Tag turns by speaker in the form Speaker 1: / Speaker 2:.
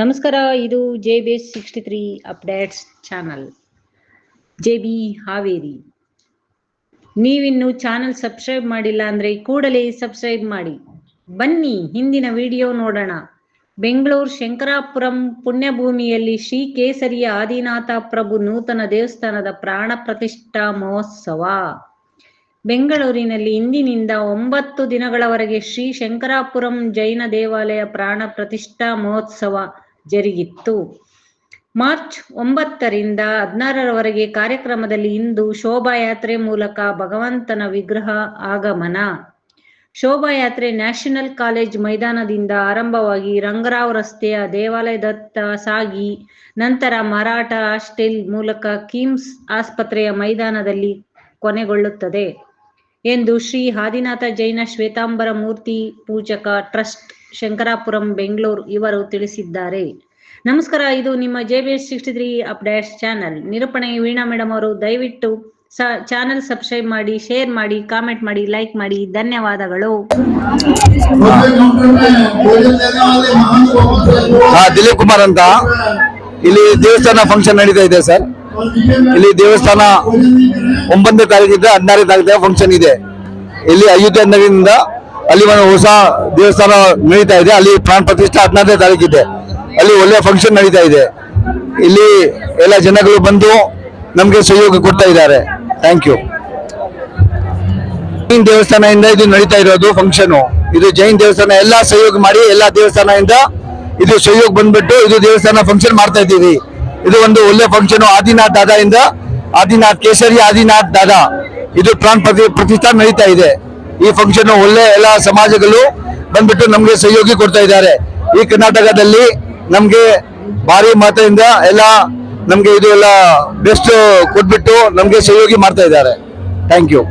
Speaker 1: ನಮಸ್ಕಾರ, ಇದು J B S sixty three updates channel J B Haveri. ನೀವಿನ್ನು channel subscribe ಮಾಡಿಲ್ಲ ಅಂದ್ರೆ ಕೂಡಲೇ ಸಬ್ಸ್ಕ್ರೈಬ್ ಮಾಡಿ. ಬನ್ನಿ, ಹಿಂದಿನ ವಿಡಿಯೋ ನೋಡೋಣ. ಬೆಂಗಳೂರು ಶಂಕರಾಪುರಂ ಪುಣ್ಯಭೂಮಿಯಲ್ಲಿ ಶ್ರೀ ಕೇಸರಿಯ ಆದಿನಾಥ ಪ್ರಭು ನೂತನ ದೇವಸ್ಥಾನದ ಪ್ರಾಣ ಪ್ರತಿಷ್ಠಾ ಮಹೋತ್ಸವ. ಬೆಂಗಳೂರಿನಲ್ಲಿ ಇಂದಿನಿಂದ ಒಂಬತ್ತು ದಿನಗಳವರೆಗೆ ಶ್ರೀ ಶಂಕರಾಪುರಂ ಜೈನ ದೇವಾಲಯ ಪ್ರಾಣ ಪ್ರತಿಷ್ಠಾ ಮಹೋತ್ಸವ ಜರುಗಿತ್ತು. ಮಾರ್ಚ್ ಒಂಬತ್ತರಿಂದ ಹದಿನಾರರವರೆಗೆ ಕಾರ್ಯಕ್ರಮದಲ್ಲಿ ಇಂದು ಶೋಭಾಯಾತ್ರೆ ಮೂಲಕ ಭಗವಂತನ ವಿಗ್ರಹ ಆಗಮನ. ಶೋಭಾಯಾತ್ರೆ ನ್ಯಾಷನಲ್ ಕಾಲೇಜ್ ಮೈದಾನದಿಂದ ಆರಂಭವಾಗಿ ರಂಗರಾವ್ ರಸ್ತೆಯ ದೇವಾಲಯದತ್ತ ಸಾಗಿ, ನಂತರ ಮರಾಠ ಹಾಸ್ಟೆಲ್ ಮೂಲಕ ಕಿಮ್ಸ್ ಆಸ್ಪತ್ರೆಯ ಮೈದಾನದಲ್ಲಿ ಕೊನೆಗೊಳ್ಳುತ್ತದೆ ಎಂದು ಶ್ರೀ ಆದಿನಾಥ ಜೈನ ಶ್ವೇತಾಂಬರ ಮೂರ್ತಿ ಪೂಜಕ ಟ್ರಸ್ಟ್ ಶಂಕರಾಪುರಂ, ಬೆಂಗಳೂರು ಇವರು ತಿಳಿಸಿದ್ದಾರೆ. ನಮಸ್ಕಾರ, ಇದು ನಿಮ್ಮ J B S sixty three updates channel ನಿರೂಪಣೆ ವೀಣಾ ಮೇಡಮ್ ಅವರು, ದಯವಿಟ್ಟು ಚಾನಲ್ ಸಬ್ಸ್ಕ್ರೈಬ್ ಮಾಡಿ ಶೇರ್ ಮಾಡಿ ಕಾಮೆಂಟ್ ಮಾಡಿ ಲೈಕ್ ಮಾಡಿ. ಧನ್ಯವಾದಗಳು.
Speaker 2: ದಿಲೀಪ್ ಕುಮಾರ್ ಅಂತ. ಇಲ್ಲಿ ದೇವಸ್ಥಾನ ಫಂಕ್ಷನ್ ನಡೀತಾ ಇದೆ ಸರ್ ಇಲ್ಲಿ ದೇವಸ್ಥಾನ ಒಂಬತ್ತನೇ ತಾರೀಕಿಂದ ಹದಿನಾರನೇ ತಾರೀಕು ಫಂಕ್ಷನ್ ಇದೆ. ಇಲ್ಲಿ ಅಯೋಧ್ಯೆ ನಗರದಿಂದ ಅಲ್ಲಿ ಒಂದು ಹೊಸ ದೇವಸ್ಥಾನ ನಡೀತಾ ಇದೆ. ಅಲ್ಲಿ ಪ್ರಾಣ ಪ್ರತಿಷ್ಠೆ ಹದಿನಾರನೇ ತಾರೀಕಿದೆ. ಅಲ್ಲಿ ಒಳ್ಳೆಯ ಫಂಕ್ಷನ್ ನಡೀತಾ ಇದೆ. ಇಲ್ಲಿ ಎಲ್ಲ ಜನಗಳು ಬಂದು ನಮಗೆ ಸಹಯೋಗ ಕೊಡ್ತಾ ಇದ್ದಾರೆ. ಥ್ಯಾಂಕ್ ಯು ಜೈನ್ ದೇವಸ್ಥಾನದಿಂದ ಇದು ನಡೀತಾ ಇರೋದು ಫಂಕ್ಷನ್ ಇದು ಜೈನ್ ದೇವಸ್ಥಾನ ಎಲ್ಲ ಸಹಯೋಗ ಮಾಡಿ ಎಲ್ಲ ದೇವಸ್ಥಾನದಿಂದ ಇದು ಸಹಯೋಗ ಬಂದ್ಬಿಟ್ಟು ಇದು ದೇವಸ್ಥಾನ ಫಂಕ್ಷನ್ ಮಾಡ್ತಾ ಇದ್ದೀವಿ. ಇದು ಒಂದು ಒಳ್ಳೆ ಫಂಕ್ಷನ್ ಆದಿನಾಥ್ ದಾದಾ ಇಂದ ಆದಿನಾಥ್ ಕೇಸರಿ ಆದಿನಾಥ್ ದಾದಾ. ಇದು ಪ್ರಾಣ ಪ್ರತಿ ಪ್ರತಿಷ್ಠಾ ನಡೀತಾ ಇದೆ. ಈ ಫಂಕ್ಷನ್ ಒಳ್ಳೆ ಎಲ್ಲ ಸಮಾಜಗಳು ಬಂದ್ಬಿಟ್ಟು ನಮಗೆ ಸಹಯೋಗಿ ಕೊಡ್ತಾ ಇದ್ದಾರೆ. ಈ ಕರ್ನಾಟಕದಲ್ಲಿ ನಮ್ಗೆ ಭಾರಿ ಮಾತೆಯಿಂದ ಎಲ್ಲ ನಮ್ಗೆ ಇದು ಎಲ್ಲ ಬೆಸ್ಟ್ ಕೊಟ್ಬಿಟ್ಟು ನಮ್ಗೆ ಸಹಯೋಗಿ ಮಾಡ್ತಾ ಇದ್ದಾರೆ. Thank you